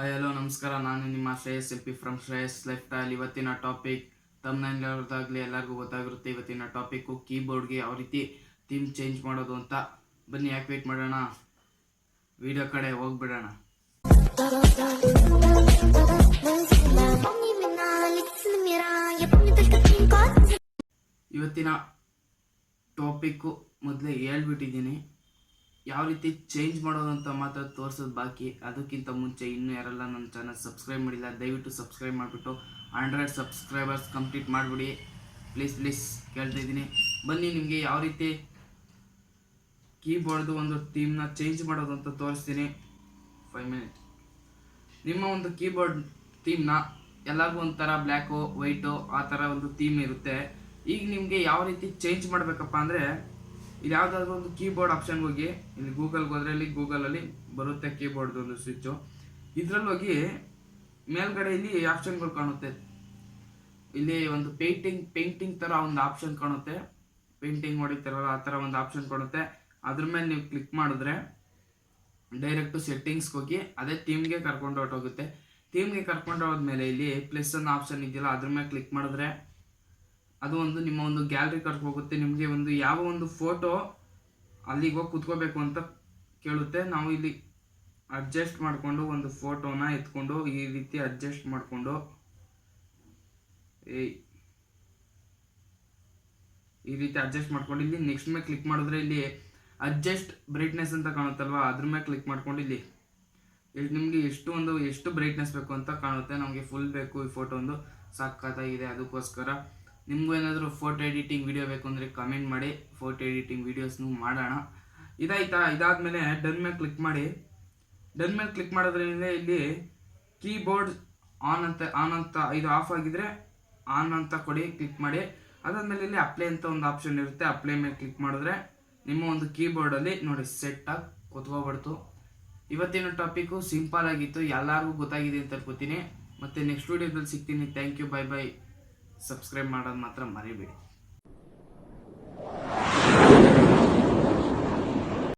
Hi hello ನಮಸ್ಕಾರ. ನಾನು ನಿಮ್ಮ Shreyas Shilpi from Shreyas lifestyle ಇವತ್ತಿನ ಟಾಪಿಕ್ ತಮ್ಮನಲ್ಲಿ ಎಲ್ಲರಿಗೂ ಗೊತ್ತಾಗಿರುತ್ತೆ. ಇವತ್ತಿನ ಟಾಪಿಕ್ಕು ಕೀಬೋರ್ಡ್ಗೆ ಯಾವ ರೀತಿ ಥೀಮ್ ಚೇಂಜ್ ಮಾಡೋದು ಅಂತ. ಬನ್ನಿ ಯಾಕೆ ವೇಟ್ ಮಾಡೋಣ. ವಿಡಿಯೋ ಕಡೆ ಹೋಗ್ಬಿಡೋಣ. ಇವತ್ತಿನ ಟಾಪಿಕ್ಕು ಮೊದಲೇ ಹೇಳ್ಬಿಟ್ಟಿದ್ದೀನಿ. ಯಾವ ರೀತಿ ಚೇಂಜ್ ಮಾಡೋದು ಅಂತ ಮಾತ್ರ ತೋರಿಸೋದು ಬಾಕಿ. ಅದಕ್ಕಿಂತ ಮುಂಚೆ ಇನ್ನೂ ಯಾರೆಲ್ಲ ನನ್ನ ಚಾನಲ್ ಸಬ್ಸ್ಕ್ರೈಬ್ ಮಾಡಿಲ್ಲ, ದಯವಿಟ್ಟು ಸಬ್ಸ್ಕ್ರೈಬ್ ಮಾಡಿಬಿಟ್ಟು ಹಂಡ್ರೆಡ್ ಸಬ್ಸ್ಕ್ರೈಬರ್ಸ್ ಕಂಪ್ಲೀಟ್ ಮಾಡಿಬಿಡಿ. ಪ್ಲೀಸ್ ಪ್ಲೀಸ್ ಕೇಳ್ತಾ ಇದ್ದೀನಿ. ಬನ್ನಿ, ನಿಮಗೆ ಯಾವ ರೀತಿ ಕೀಬೋರ್ಡ್ದು ಒಂದು ಥೀಮ್ನ ಚೇಂಜ್ ಮಾಡೋದು ಅಂತ ತೋರಿಸ್ತೀನಿ. ಫೈವ್ ಮಿನಿಟ್ ನಿಮ್ಮ ಒಂದು ಕೀಬೋರ್ಡ್ ಥೀಮ್ನ ಎಲ್ಲರಿಗೂ ಒಂಥರ ಬ್ಲ್ಯಾಕು, ವೈಟು ಆ ಥರ ಒಂದು ಥೀಮ್ ಇರುತ್ತೆ. ಈಗ ನಿಮಗೆ ಯಾವ ರೀತಿ ಚೇಂಜ್ ಮಾಡಬೇಕಪ್ಪ ಅಂದರೆ ಇಲ್ಲಿ ಯಾವುದಾದ್ರೂ ಒಂದು ಕೀಬೋರ್ಡ್ ಆಪ್ಷನ್ಗೆ ಹೋಗಿ, ಇಲ್ಲಿ ಗೂಗಲ್ಗೆ ಹೋದ್ರೆ ಇಲ್ಲಿ ಗೂಗಲಲ್ಲಿ ಬರುತ್ತೆ ಕೀಬೋರ್ಡ್ ಒಂದು ಸ್ವಿಚ್ಚು ಇದ್ರಲ್ಲಿ ಹೋಗಿ ಮೇಲ್ಗಡೆ ಇಲ್ಲಿ ಆಪ್ಷನ್ಗಳು ಕಾಣುತ್ತೆ. ಇಲ್ಲಿ ಒಂದು ಪೇಂಟಿಂಗ್ ಪೇಂಟಿಂಗ್ ಥರ ಒಂದು ಆಪ್ಷನ್ ಕಾಣುತ್ತೆ. ಪೇಂಟಿಂಗ್ ಹೊಡಿತಾರಲ್ಲ, ಆ ಥರ ಒಂದು ಆಪ್ಷನ್ ಕಾಣುತ್ತೆ. ಅದ್ರ ಮೇಲೆ ನೀವು ಕ್ಲಿಕ್ ಮಾಡಿದ್ರೆ ಡೈರೆಕ್ಟು ಸೆಟ್ಟಿಂಗ್ಸ್ಗೆ ಹೋಗಿ ಅದೇ ಥೀಮ್ಗೆ ಕರ್ಕೊಂಡು ಹೊರಟೋಗುತ್ತೆ. ಥೀಮ್ಗೆ ಕರ್ಕೊಂಡು ಹೋದ್ಮೇಲೆ ಇಲ್ಲಿ ಪ್ಲಸ್ ಅನ್ನೋ ಆಪ್ಷನ್ ಇದೆಯಲ್ಲ, ಅದ್ರ ಮೇಲೆ ಕ್ಲಿಕ್ ಮಾಡಿದ್ರೆ ಅದು ಒಂದು ನಿಮ್ಮ ಒಂದು ಗ್ಯಾಲರಿ ಹೋಗುತ್ತೆ, ನಿಮಗೆ ಒಂದು ಯಾವ ಒಂದು ಫೋಟೋ ಅಲ್ಲಿಗೆ ಹೋಗಿ ಕುತ್ಕೋಬೇಕು ಅಂತ ಕೇಳುತ್ತೆ. ನಾವು ಇಲ್ಲಿ ಅಡ್ಜಸ್ಟ್ ಮಾಡಿಕೊಂಡು ಒಂದು ಫೋಟೋನ ಎತ್ಕೊಂಡು ಈ ರೀತಿ ಅಡ್ಜಸ್ಟ್ ಮಾಡಿಕೊಂಡು ಈ ರೀತಿ ಅಡ್ಜಸ್ಟ್ ಮಾಡ್ಕೊಂಡು ಇಲ್ಲಿ ನೆಕ್ಸ್ಟ್ ಮೇಲೆ ಕ್ಲಿಕ್ ಮಾಡಿದ್ರೆ ಇಲ್ಲಿ ಅಡ್ಜಸ್ಟ್ ಬ್ರೈಟ್ನೆಸ್ ಅಂತ ಕಾಣುತ್ತಲ್ವಾ? ಅದ್ರ ಮೇಲೆ ಕ್ಲಿಕ್ ಮಾಡ್ಕೊಂಡು ಇಲ್ಲಿ ಎಷ್ಟು ನಿಮಗೆ ಎಷ್ಟು ಒಂದು ಎಷ್ಟು ಬ್ರೈಟ್ನೆಸ್ ಬೇಕು ಅಂತ ಕಾಣುತ್ತೆ. ನಮಗೆ ಫುಲ್ ಬೇಕು ಈ ಫೋಟೋ ಒಂದು. ಸಾಕಾಗಿದೆ ಅದಕ್ಕೋಸ್ಕರ ನಿಮಗೂ ಏನಾದರೂ ಫೋಟೋ ಎಡಿಟಿಂಗ್ ವೀಡಿಯೋ ಬೇಕು ಅಂದರೆ ಕಮೆಂಟ್ ಮಾಡಿ ಫೋಟೋ ಎಡಿಟಿಂಗ್ ವೀಡಿಯೋಸ್ನು ಮಾಡೋಣ. ಇದಾಯ್ತಾ? ಇದಾದಮೇಲೆ ಡನ್ ಮೇಲೆ ಕ್ಲಿಕ್ ಮಾಡಿ. ಡನ್ ಮೇಲೆ ಕ್ಲಿಕ್ ಮಾಡೋದ್ರಿಂದ ಇಲ್ಲಿ ಕೀಬೋರ್ಡ್ ಆನ್ ಅಂತ ಆನ್ ಅಂತ ಇದು ಆಫ್ ಆಗಿದ್ರೆ ಆನ್ ಅಂತ ಕೊಡಿ ಕ್ಲಿಕ್ ಮಾಡಿ. ಅದಾದಮೇಲೆ ಇಲ್ಲಿ ಅಪ್ಲೈ ಅಂತ ಒಂದು ಆಪ್ಷನ್ ಇರುತ್ತೆ. ಅಪ್ಲೈ ಮೇಲೆ ಕ್ಲಿಕ್ ಮಾಡಿದ್ರೆ ನಿಮ್ಮ ಒಂದು ಕೀಬೋರ್ಡಲ್ಲಿ ನೋಡಿ ಸೆಟ್ ಆಗಿ ಕೂತ್ಕೋಬಾರ್ದು ಇವತ್ತಿನ ಟಾಪಿಕ್ಕು ಸಿಂಪಲ್ ಆಗಿತ್ತು. ಎಲ್ಲರಿಗೂ ಗೊತ್ತಾಗಿದೆ ಅಂತ ಅನ್ಕೋತೀನಿ. ಮತ್ತೆ ನೆಕ್ಸ್ಟ್ ವಿಡಿಯೋದಲ್ಲಿ ಸಿಗ್ತೀನಿ. Thank you bye bye subscribe ಮಾಡೋದು ಮಾತ್ರ ಮರಿಬೇಡಿ.